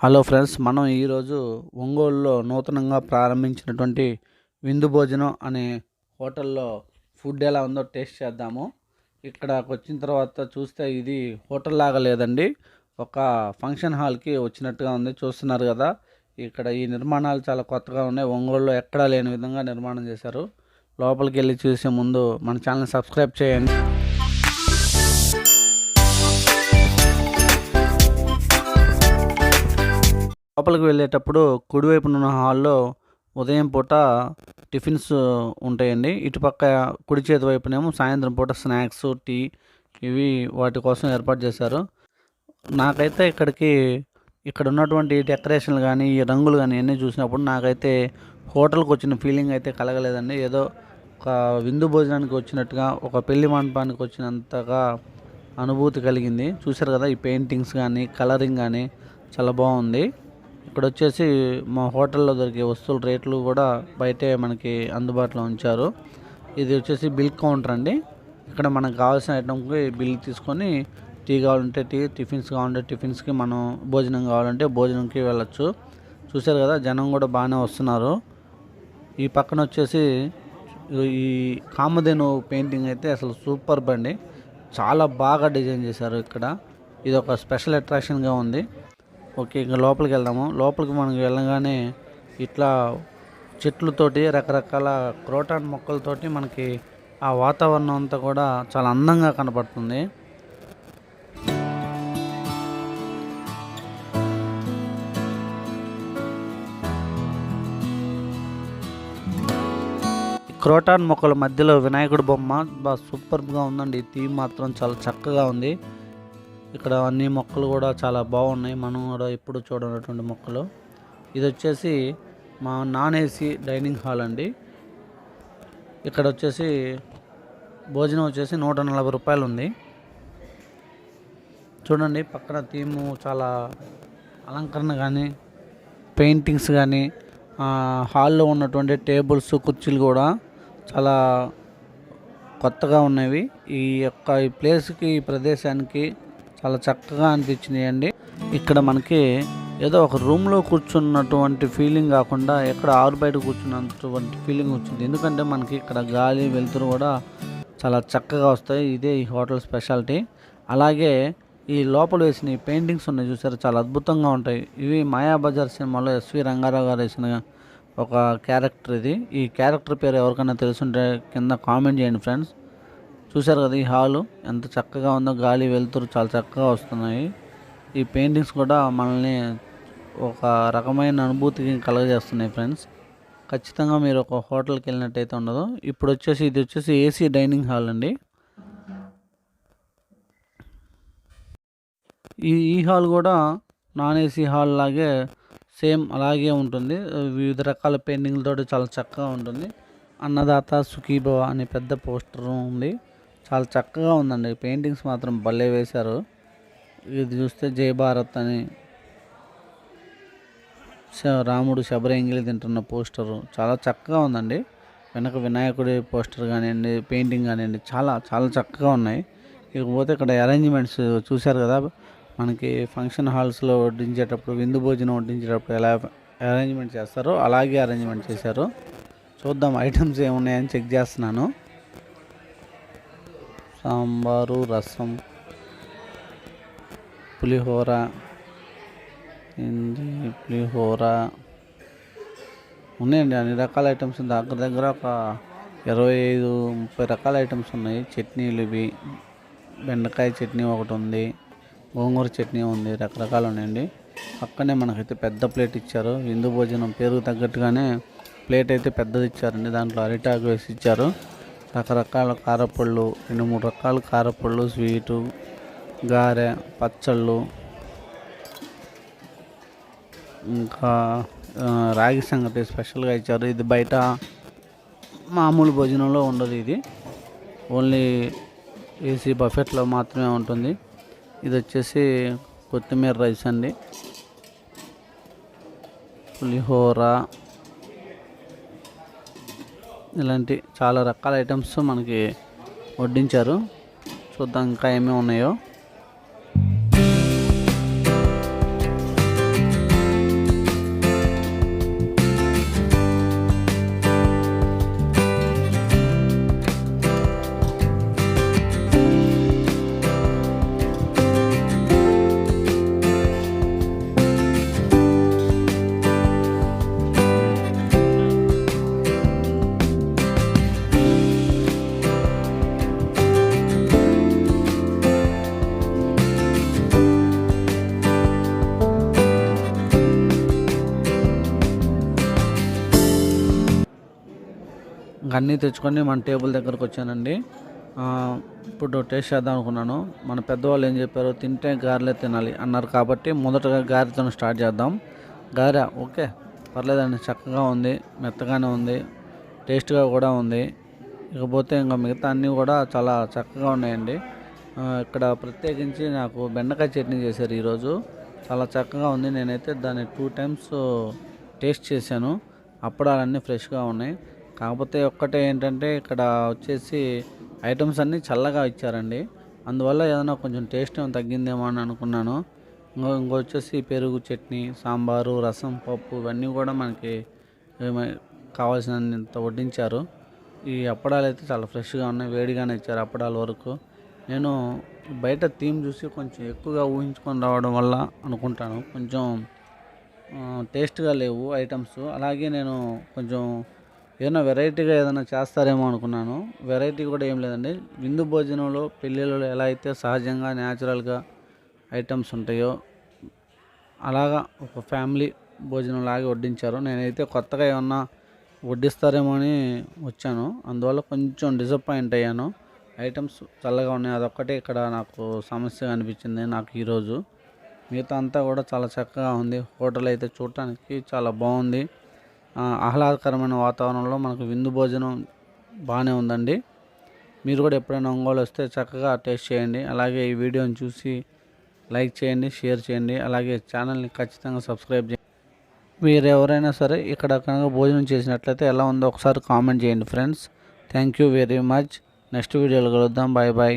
Hello friends మనం ఈరోజు ఒంగోలులో నూతనంగా ప్రారంభించినటువంటి విందు భోజనం అనే హోటల్లో ఫుడ్ ఎలా ఉందో టేస్ట్ చేద్దాము. ఇక్కడకు వచ్చిన తర్వాత చూస్తే ఇది హోటల్ లాగా లేదండి. ఒక ఫంక్షన్ హాల్కి వచ్చినట్టుగా ఉంది చూస్తున్నారు కదా. ఇక్కడ ఈ నిర్మాణాలు చాలా కొత్తగా ఉన్నాయి. ఒంగోలులో ఎక్కడా లేని విధంగా నిర్మాణం చేశారు. లోపలికి వెళ్ళి చూసే ముందు మన ఛానల్ సబ్స్క్రైబ్ చేయండి. లోపలికి వెళ్ళేటప్పుడు కుడివైపున ఉన్న హాల్లో ఉదయం పూట టిఫిన్స్ ఉంటాయండి. ఇటుపక్క కుడి చేతి వైపునేమో సాయంత్రం పూట స్నాక్స్ టీ ఇవి వాటి కోసం ఏర్పాటు చేశారు. నాకైతే ఇక్కడికి ఇక్కడ ఉన్నటువంటి డెకరేషన్లు కానీ ఈ రంగులు కానీ అన్నీ చూసినప్పుడు నాకైతే హోటల్కి వచ్చిన ఫీలింగ్ అయితే కలగలేదండి. ఏదో ఒక విందు భోజనానికి వచ్చినట్టుగా ఒక పెళ్ళి మండపానికి వచ్చినంతగా అనుభూతి కలిగింది. చూశారు కదా ఈ పెయింటింగ్స్ కానీ కలరింగ్ కానీ చాలా బాగుంది. ఇక్కడ వచ్చేసి మా హోటల్లో దొరికే వస్తువుల రేట్లు కూడా బయటే మనకి అందుబాటులో ఉంచారు. ఇది వచ్చేసి బిల్ కౌంటర్ అండి. ఇక్కడ మనకు కావాల్సిన ఐటమ్కి బిల్ తీసుకొని టీ కావాలంటే టీ టిఫిన్స్ కావాలంటే టిఫిన్స్కి మనం భోజనం కావాలంటే భోజనంకి వెళ్ళొచ్చు. చూశారు కదా జనం కూడా బాగానే వస్తున్నారు. ఈ పక్కన వచ్చేసి ఈ కామధేను పెయింటింగ్ అయితే అసలు సూపర్ బండి చాలా బాగా డిజైన్ చేశారు ఇక్కడ. ఇది ఒక స్పెషల్ అట్రాక్షన్గా ఉంది. ఓకే ఇంకా లోపలికి వెళ్దాము. లోపలికి మనకి వెళ్ళగానే ఇట్లా చెట్లతోటి రకరకాల క్రోటాన్ మొక్కలతోటి మనకి ఆ వాతావరణం అంతా కూడా చాలా అందంగా కనపడుతుంది. క్రోటాన్ మొక్కల మధ్యలో వినాయకుడి బొమ్మ బాగా సూపర్గా ఉందండి. థీమ్ మాత్రం చాలా చక్కగా ఉంది. ఇక్కడ అన్ని మొక్కలు కూడా చాలా బాగున్నాయి. మనం కూడా ఎప్పుడు చూడనటువంటి మొక్కలు. ఇది వచ్చేసి మా నాన్ ఏసీ డైనింగ్ హాల్ అండి. ఇక్కడ వచ్చేసి భోజనం వచ్చేసి నూట నలభై రూపాయలు ఉంది. చూడండి పక్కన థీము చాలా అలంకరణ కానీ పెయింటింగ్స్ కానీ హాల్లో ఉన్నటువంటి టేబుల్స్ కుర్చీలు కూడా చాలా కొత్తగా ఉన్నవి. ఈ యొక్క ఈ ప్లేస్కి ఈ ప్రదేశానికి చాలా చక్కగా అనిపించినాయండి. ఇక్కడ మనకి ఏదో ఒక రూమ్లో కూర్చున్నటువంటి ఫీలింగ్ కాకుండా ఎక్కడ ఆరు బయట కూర్చున్నటువంటి ఫీలింగ్ వచ్చింది. ఎందుకంటే మనకి ఇక్కడ గాలి వెలుతురు కూడా చాలా చక్కగా వస్తాయి. ఇదే ఈ హోటల్ స్పెషాలిటీ. అలాగే ఈ లోపల వేసిన పెయింటింగ్స్ ఉన్నాయి చూసారు? చాలా అద్భుతంగా ఉంటాయి. ఇవి మాయాబజార్ సినిమాలో ఎస్వి రంగారావు గారు వేసిన ఒక క్యారెక్టర్ ఇది. ఈ క్యారెక్టర్ పేరు ఎవరికైనా తెలుసుంటే కింద కామెంట్ చేయండి ఫ్రెండ్స్. చూశారు కదా ఈ హాలు? ఎంత చక్కగా ఉందో గాలి వెలుతురు చాలా చక్కగా వస్తున్నాయి. ఈ పెయింటింగ్స్ కూడా మనల్ని ఒక రకమైన అనుభూతికి కలగజేస్తున్నాయి ఫ్రెండ్స్. ఖచ్చితంగా మీరు ఒక హోటల్కి వెళ్ళినట్టయితే ఉండదు. ఇప్పుడు వచ్చేసి ఇది వచ్చేసి ఏసీ డైనింగ్ హాల్ అండి. ఈ ఈ హాల్ కూడా నాన్ ఏసీ హాల్ లాగే సేమ్ అలాగే ఉంటుంది. వివిధ రకాల పెయింటింగ్లతో చాలా చక్కగా ఉంటుంది. అన్నదాత సుఖీభవ అనే పెద్ద పోస్టర్ ఉంది. చాలా చక్కగా ఉందండి. పెయింటింగ్స్ మాత్రం భలే వేశారు. ఇది చూస్తే జై భారత్ అని శ- రాముడు శబరంగిలి తింటున్న పోస్టరు. చాలా చక్కగా ఉందండి. వెనక వినాయకుడి పోస్టర్ కానివ్వండి పెయింటింగ్ కానివ్వండి చాలా చాలా చక్కగా ఉన్నాయి. ఇకపోతే ఇక్కడ అరేంజ్మెంట్స్ చూశారు కదా. మనకి ఫంక్షన్ హాల్స్లో వడ్డించేటప్పుడు విందు భోజనం వడ్డించేటప్పుడు ఎలా అరేంజ్మెంట్ చేస్తారో అలాగే అరేంజ్మెంట్ చేశారు. చూద్దాం ఐటమ్స్ ఏమున్నాయని చెక్ చేస్తున్నాను. సాంబారు రసం పులిహోర ఏంది పులిహోర? ఉన్నాయండి అన్ని రకాల ఐటమ్స్. దగ్గర దగ్గర ఒక ఇరవై ఐదు ముప్పై రకాల ఐటమ్స్ ఉన్నాయి. చట్నీలు ఇవి. బెండకాయ చట్నీ ఒకటి ఉంది. గోంగూర చట్నీ ఉంది. రకరకాలు ఉన్నాయండి. పక్కనే మనకైతే పెద్ద ప్లేట్ ఇచ్చారు. విందు భోజనం పేరుకు తగ్గట్టుగానే ప్లేట్ అయితే పెద్దది ఇచ్చారండి. దాంట్లో అరిటాకు వేసి ఇచ్చారు. రకరకాల కారపళ్ళు రెండు మూడు రకాల కారపళ్ళు స్వీటు గారె పచ్చళ్ళు ఇంకా రాగి సంగటి స్పెషల్గా ఇచ్చారు. ఇది బయట మామూలు భోజనంలో ఉండదు ఇది. ఓన్లీ ఏసీ బఫెట్లో మాత్రమే ఉంటుంది. ఇది వచ్చేసి కొత్తిమీర రైస్ అండి. పులిహోర ఇలాంటి చాలా రకాల ఐటమ్స్ మనకి వడ్డించారు. చూద్దాం ఇంకా ఏమేమి ఉన్నాయో. అన్నీ తెచ్చుకొని మన టేబుల్ దగ్గరకు వచ్చానండి. ఇప్పుడు టేస్ట్ చేద్దాం అనుకున్నాను. మన పెద్దవాళ్ళు ఏం చెప్పారు? తింటే గారెలే తినాలి అన్నారు కాబట్టి మొదటగా గారెతో స్టార్ట్ చేద్దాం. గారె ఓకే. పర్లేదండి చక్కగా ఉంది మెత్తగానే ఉంది టేస్ట్గా కూడా ఉంది. ఇకపోతే ఇంకా మిగతా అన్నీ కూడా చాలా చక్కగా ఉన్నాయండి. ఇక్కడ ప్రత్యేకించి నాకు బెండకాయ చట్నీ చేశారు ఈరోజు. చాలా చక్కగా ఉంది. నేనైతే దాన్ని టూ టైమ్స్ టేస్ట్ చేశాను. అప్పడాలన్నీ ఫ్రెష్గా ఉన్నాయి. కాకపోతే ఒక్కటే ఏంటంటే ఇక్కడ వచ్చేసి ఐటమ్స్ అన్నీ చల్లగా ఇచ్చారండి. అందువల్ల ఏదైనా కొంచెం టేస్ట్ ఏమైనా తగ్గిందేమో అని అనుకున్నాను. ఇంకో ఇంకో వచ్చేసి పెరుగు చట్నీ సాంబారు రసం పప్పు ఇవన్నీ కూడా మనకి కావాల్సినంత వడ్డించారు. ఈ అప్పడాలు అయితే చాలా ఫ్రెష్గా ఉన్నాయి వేడిగానే ఇచ్చారు అప్పడాల వరకు. నేను బయట థీమ్ చూసి కొంచెం ఎక్కువగా ఊహించుకొని రావడం వల్ల అనుకుంటాను. కొంచెం టేస్ట్గా లేవు ఐటమ్స్. అలాగే నేను కొంచెం ఏదైనా వెరైటీగా ఏదైనా చేస్తారేమో అనుకున్నాను. వెరైటీ కూడా ఏం లేదండి. విందు భోజనంలో పెళ్ళిళ్ళలో ఎలా అయితే సహజంగా న్యాచురల్గా ఐటమ్స్ ఉంటాయో అలాగా ఒక ఫ్యామిలీ భోజనం లాగే వడ్డించారు. నేనైతే కొత్తగా ఏమన్నా వడ్డిస్తారేమో అని వచ్చాను. అందువల్ల కొంచెం డిసప్పాయింట్ అయ్యాను. ఐటమ్స్ చల్లగా ఉన్నాయి. అదొక్కటే ఇక్కడ నాకు సమస్య అనిపించింది నాకు ఈరోజు. మిగతా అంతా కూడా చాలా చక్కగా ఉంది. హోటల్ అయితే చూడటానికి చాలా బాగుంది. ఆహ్లాదకరమైన వాతావరణంలో మనకు విందు భోజనం బాగానే ఉందండి. మీరు కూడా ఎప్పుడైనా ఒంగోలు వస్తే చక్కగా టేస్ట్ చేయండి. అలాగే ఈ వీడియోని చూసి లైక్ చేయండి షేర్ చేయండి. అలాగే ఛానల్ని ఖచ్చితంగా సబ్స్క్రైబ్ చేయండి. మీరు ఎవరైనా సరే ఇక్కడ కనుక భోజనం చేసినట్లయితే ఎలా ఉందో ఒకసారి కామెంట్ చేయండి friends. Thank you very much. Next వీడియోలో కలుద్దాం. Bye bye.